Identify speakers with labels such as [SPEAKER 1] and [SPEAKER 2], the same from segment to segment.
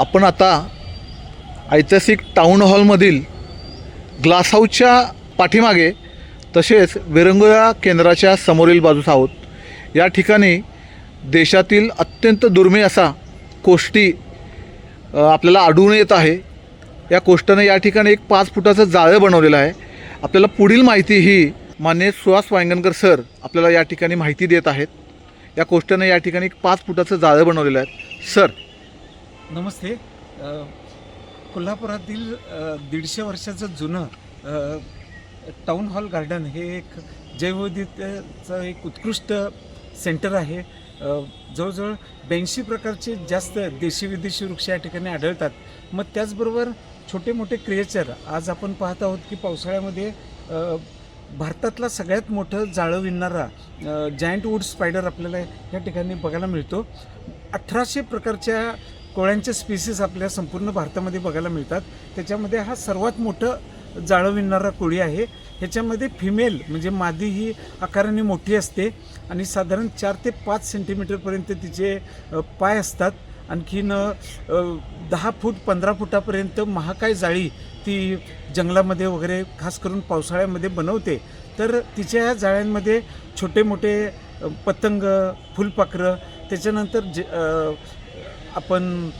[SPEAKER 1] आपण आता ऐतिहासिक टाऊन हॉलमधील ग्लास हाऊसच्या पाठीमागे तसेच विरंगुळा केंद्राच्या समोरील बाजूस आहोत. या ठिकाणी देशातील अत्यंत दुर्मिळ असा कोष्टी आपल्याला आढळून येत आहे. या कोष्टानं या ठिकाणी एक पाच फुटाचं जाळं बनवलेलं आहे. आपल्याला पुढील माहिती ही मान्य सुहास वांगणकर सर आपल्याला या ठिकाणी माहिती देत आहेत. या कोष्टानं या ठिकाणी एक पाच फुटाचं जाळं बनवलेलं आहे. सर
[SPEAKER 2] नमस्ते. कोल्हापुरातील दीडशे वर्षाचं जुनं टाऊन हॉल गार्डन हे एक जैववैविध्याचं एक उत्कृष्ट सेंटर आहे. जवळजवळ ब्याऐंशी प्रकारचे जास्त देशी विदेशी वृक्ष या ठिकाणी आढळतात. मग त्याचबरोबर छोटे मोठे क्रिएचर आज आपण पाहत आहोत की पावसाळ्यामध्ये भारतातला सगळ्यात मोठं जाळं विणणारा जायंट वूड स्पायडर आपल्याला या ठिकाणी बघायला मिळतो. अठराशे प्रकारच्या कोळ्यांच्या स्पीसीस आपल्या संपूर्ण भारतामध्ये बघायला मिळतात. त्याच्यामध्ये हा सर्वात मोठं जाळं विणणारा कोळी आहे. ह्याच्यामध्ये फिमेल म्हणजे मादी ही आकाराने मोठी असते आणि साधारण चार ते पाच सेंटीमीटरपर्यंत तिचे पाय असतात. आणखीन दहा फूट पंधरा फुटापर्यंत महाकाय जाळी ती जंगलामध्ये वगैरे खास करून पावसाळ्यामध्ये बनवते. तर तिच्या ह्या जाळ्यांमध्ये छोटे मोठे पतंग फुलपाखरं त्याच्यानंतर जे आपण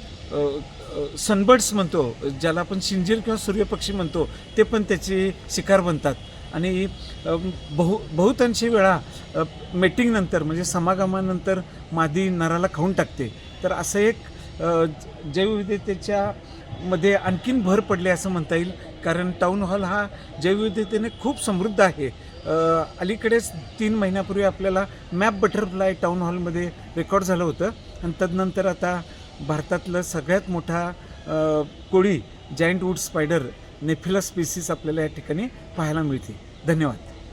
[SPEAKER 2] सनबर्ड्स म्हणतो ज्याला आपण शिंजीर किंवा सूर्यपक्षी म्हणतो ते पण त्याची शिकार बनतात. आणि बहु बहुतांशी वेळा मेटिंगनंतर म्हणजे समागमानंतर मादी नराला खाऊन टाकते. तर असं एक जैवविविधतेच्या मध्ये आणखीन भर पडली असं म्हणता येईल. कारण टाऊन हॉल हा जैवविविधतेने खूप समृद्ध आहे. अलीकडेच तीन महिन्यापूर्वी आपल्याला मॅप बटरफ्लाय टाऊन हॉलमध्ये रेकॉर्ड झालं होतं. आणि तदनंतर आता भारतातलं सगळ्यात मोठा कोळी giant wood spider Nephila species आपल्याला या ठिकाणी पाहायला मिळते धन्यवाद.